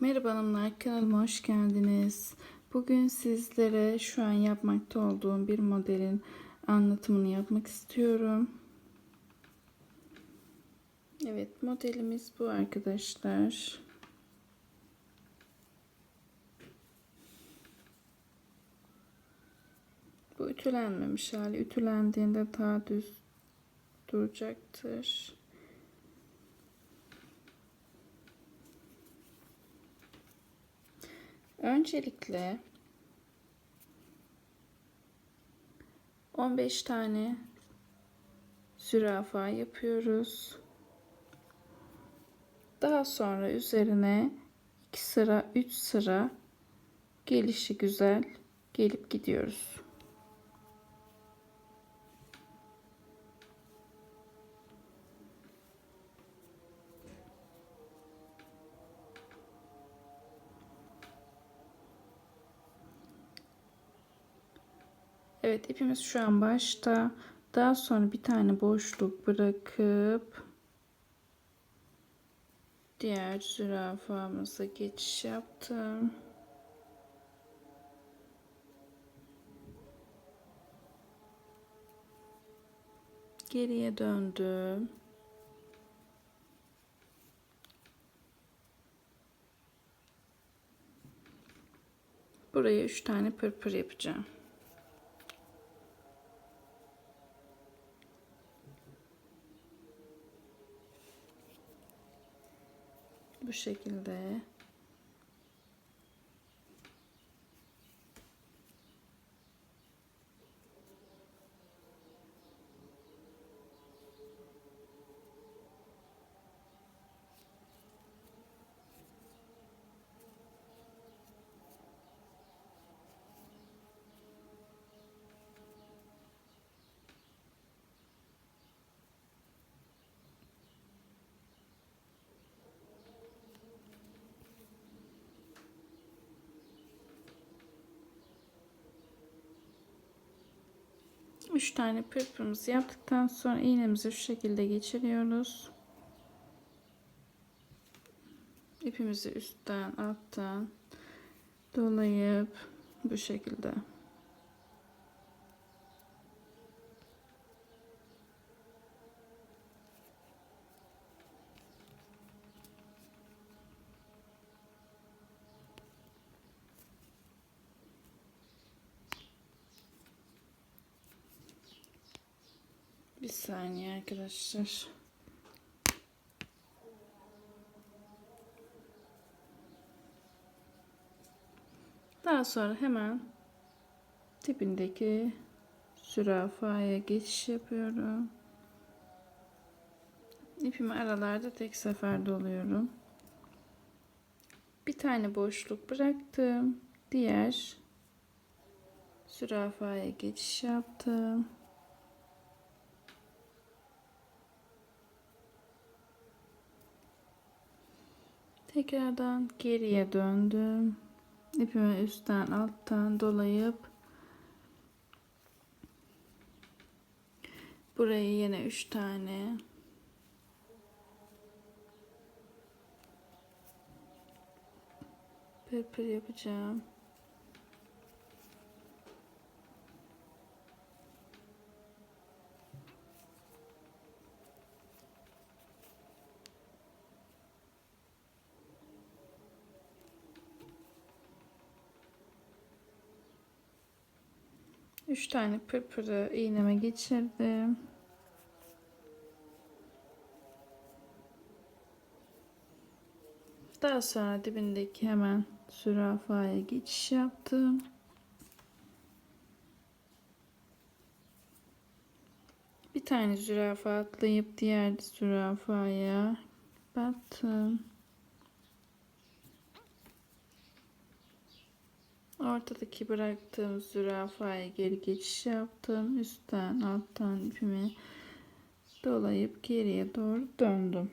Merhaba hanımlar kanalıma hoş geldiniz. Bugün sizlere şu an yapmakta olduğum bir modelin anlatımını yapmak istiyorum. Evet modelimiz bu arkadaşlar. Bu ütülenmemiş hali. Ütülendiğinde daha düz duracaktır. Öncelikle 15 tane zürafa yapıyoruz. Daha sonra üzerine 2 sıra 3 sıra gelişi güzel gelip gidiyoruz. Evet ipimiz şu an başta. Daha sonra bir tane boşluk bırakıp diğer zürafamıza geçiş yaptım. Geriye döndüm. Buraya üç tane pırpır yapacağım. Bu şekilde Üç tane pırpırımızı yaptıktan sonra iğnemizi şu şekilde geçiriyoruz. İpimizi üstten alttan dolayıp bu şekilde Bir saniye arkadaşlar. Daha sonra hemen dibindeki zürafaya geçiş yapıyorum. İpimi aralarda tek seferde doluyorum. Bir tane boşluk bıraktım. Diğer zürafaya geçiş yaptım. Tekrardan geriye döndüm. İpimi üstten alttan dolayıp burayı yine üç tane pırpır yapacağım. Üç tane pırpırı iğneme geçirdim. Daha sonra dibindeki hemen zürafaya geçiş yaptım. Bir tane zürafa atlayıp diğer zürafaya battım. Ortadaki bıraktığım zürafaya geri geçiş yaptım. Üstten alttan ipimi dolayıp geriye doğru döndüm.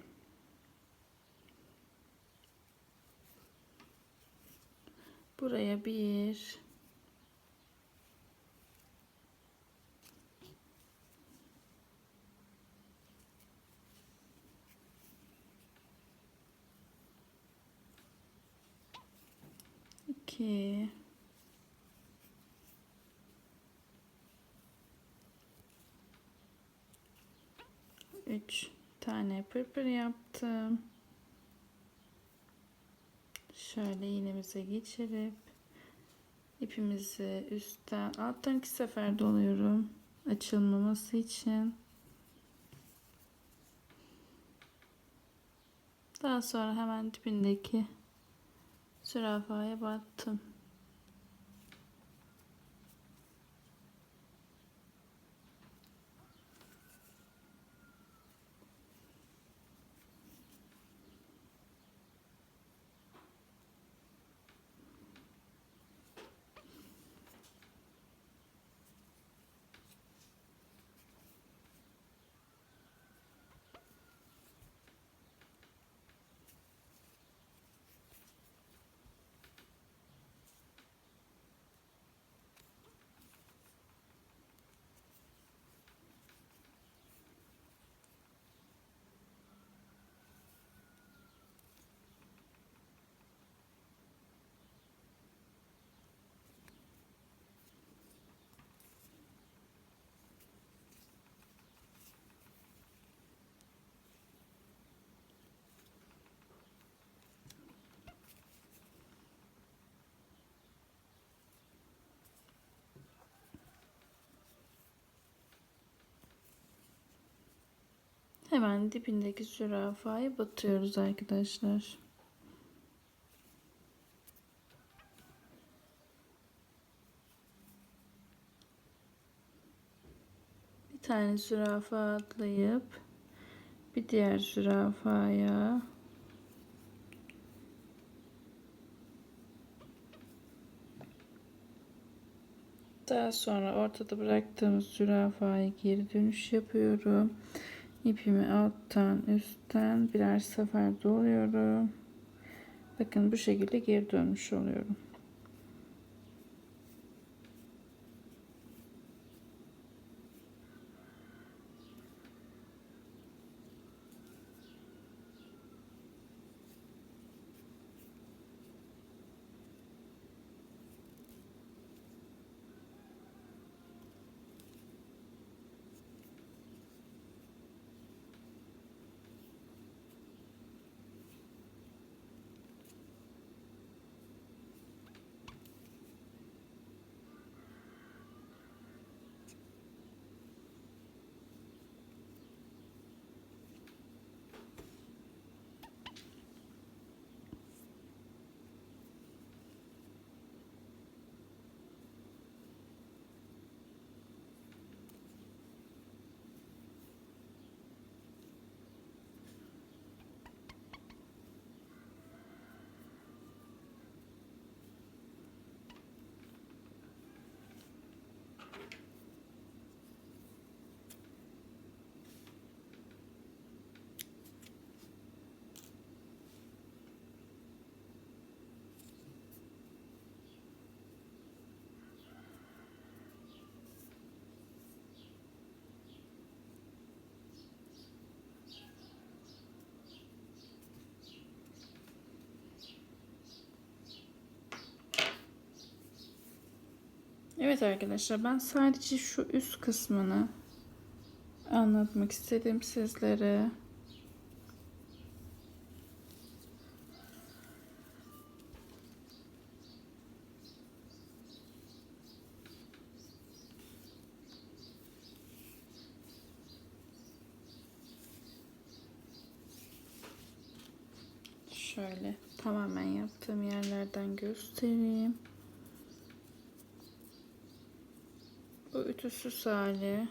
Buraya bir 2 3 tane pırpır yaptım. Şöyle iğnemize geçirip ipimizi üstten alttan iki sefer doluyorum açılmaması için. Daha sonra hemen dibindeki zürafaya battım. Hemen dibindeki zürafayı batıyoruz arkadaşlar. Bir tane zürafa atlayıp bir diğer zürafaya daha sonra ortada bıraktığımız zürafaya geri dönüş yapıyorum. İpimi alttan üstten birer sefer doluyorum. Bakın bu şekilde geri dönmüş oluyorum. Evet arkadaşlar ben sadece şu üst kısmını anlatmak istedim sizlere. Şöyle tamamen yaptığım yerlerden göstereyim. Bu ütüsüz hali.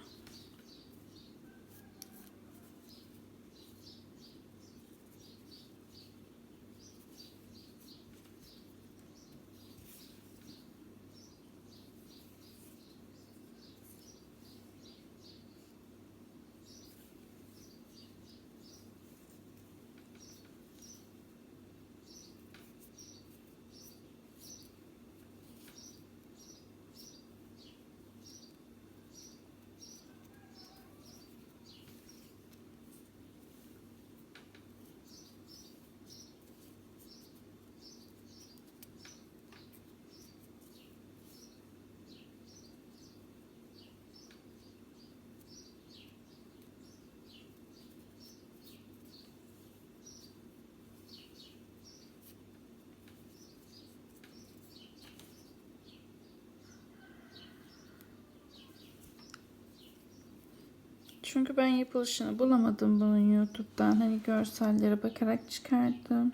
Çünkü ben yapılışını bulamadım bunun YouTube'dan. Hani görsellere bakarak çıkardım.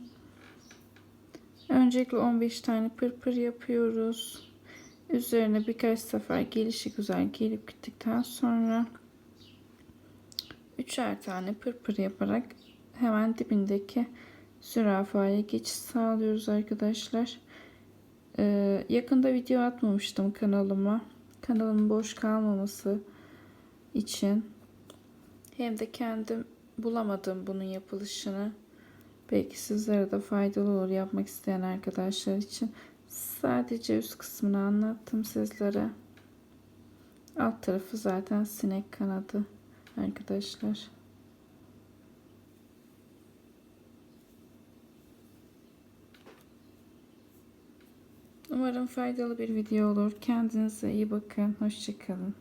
Öncelikle 15 tane pırpır yapıyoruz. Üzerine birkaç sefer gelişi güzel gelip gittikten sonra üçer tane pırpır yaparak hemen dibindeki zürafaya geçiş sağlıyoruz arkadaşlar. Ee, yakında video atmamıştım kanalıma. Kanalım boş kalmaması için. Hem de kendim bulamadım bunun yapılışını. Belki sizlere de faydalı olur yapmak isteyen arkadaşlar için. Sadece üst kısmını anlattım sizlere. Alt tarafı zaten sinek kanadı arkadaşlar. Umarım faydalı bir video olur. Kendinize iyi bakın. Hoşçakalın.